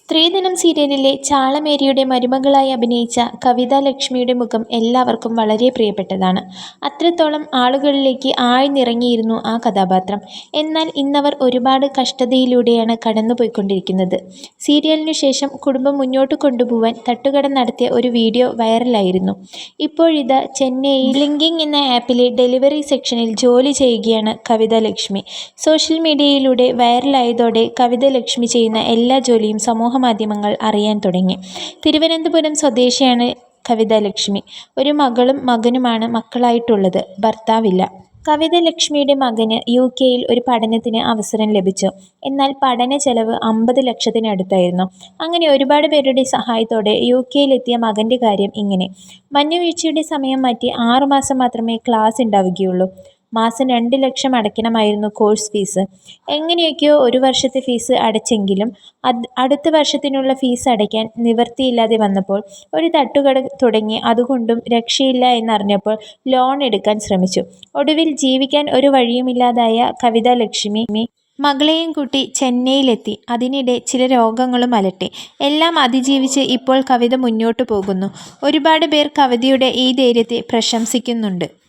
സ്ത്രീധനം സീരിയലിലെ ചാളമേരിയുടെ മരുമകളായി അഭിനയിച്ച കവിതാ ലക്ഷ്മിയുടെ മുഖം എല്ലാവർക്കും വളരെ പ്രിയപ്പെട്ടതാണ്. അത്രത്തോളം ആളുകളിലേക്ക് ആഴ്ന്നിറങ്ങിയിരുന്നു ആ കഥാപാത്രം. എന്നാൽ ഇന്നവർ ഒരുപാട് കഷ്ടതയിലൂടെയാണ് കടന്നുപോയിക്കൊണ്ടിരിക്കുന്നത്. സീരിയലിനു ശേഷം കുടുംബം മുന്നോട്ട് കൊണ്ടുപോവാൻ തട്ടുകട നടത്തിയ ഒരു വീഡിയോ വൈറലായിരുന്നു. ഇപ്പോഴിത് ചെന്നൈയിൽ ലിങ്കിങ് എന്ന ആപ്പിലെ ഡെലിവറി സെക്ഷനിൽ ജോലി ചെയ്യുകയാണ് കവിത ലക്ഷ്മി. സോഷ്യൽ മീഡിയയിലൂടെ വൈറലായതോടെ കവിത ലക്ഷ്മി ചെയ്യുന്ന എല്ലാ ജോലിയും സമൂഹമാധ്യമങ്ങൾ അറിയാൻ തുടങ്ങി. തിരുവനന്തപുരം സ്വദേശിയാണ് കവിത ലക്ഷ്മി. ഒരു മകളും മകനുമാണ് മക്കളായിട്ടുള്ളത്. ഭർത്താവില്ല. കവിത ലക്ഷ്മിയുടെ മകന് യു കെയിൽ ഒരു പഠനത്തിന് അവസരം ലഭിച്ചു. എന്നാൽ പഠന ചെലവ് അമ്പത് ലക്ഷത്തിനടുത്തായിരുന്നു. അങ്ങനെ ഒരുപാട് പേരുടെ സഹായത്തോടെ യു കെയിലെത്തിയ മകന്റെ കാര്യം ഇങ്ങനെ. മഞ്ഞുവീഴ്ചയുടെ സമയം മാറ്റി ആറുമാസം മാത്രമേ ക്ലാസ് ഉണ്ടാവുകയുള്ളൂ. മാസം രണ്ട് ലക്ഷം അടയ്ക്കണമായിരുന്നു കോഴ്സ് ഫീസ്. എങ്ങനെയൊക്കെയോ ഒരു വർഷത്തെ ഫീസ് അടച്ചെങ്കിലും അടുത്ത വർഷത്തിനുള്ള ഫീസ് അടയ്ക്കാൻ നിവൃത്തിയില്ലാതെ വന്നപ്പോൾ ഒരു തട്ടുകട തുടങ്ങി അതുകൊണ്ടും രക്ഷയില്ല എന്നറിഞ്ഞപ്പോൾ ലോൺ എടുക്കാൻ ശ്രമിച്ചു. ഒടുവിൽ ജീവിക്കാൻ ഒരു വഴിയുമില്ലാതായ കവിത ലക്ഷ്മി മകളെയും കൂട്ടി ചെന്നൈയിലെത്തി. അതിനിടെ ചില രോഗങ്ങളും അലട്ടി. എല്ലാം അതിജീവിച്ച് ഇപ്പോൾ കവിത മുന്നോട്ട് പോകുന്നു. ഒരുപാട് പേർ കവിതയുടെ ഈ ധൈര്യത്തെ പ്രശംസിക്കുന്നുണ്ട്.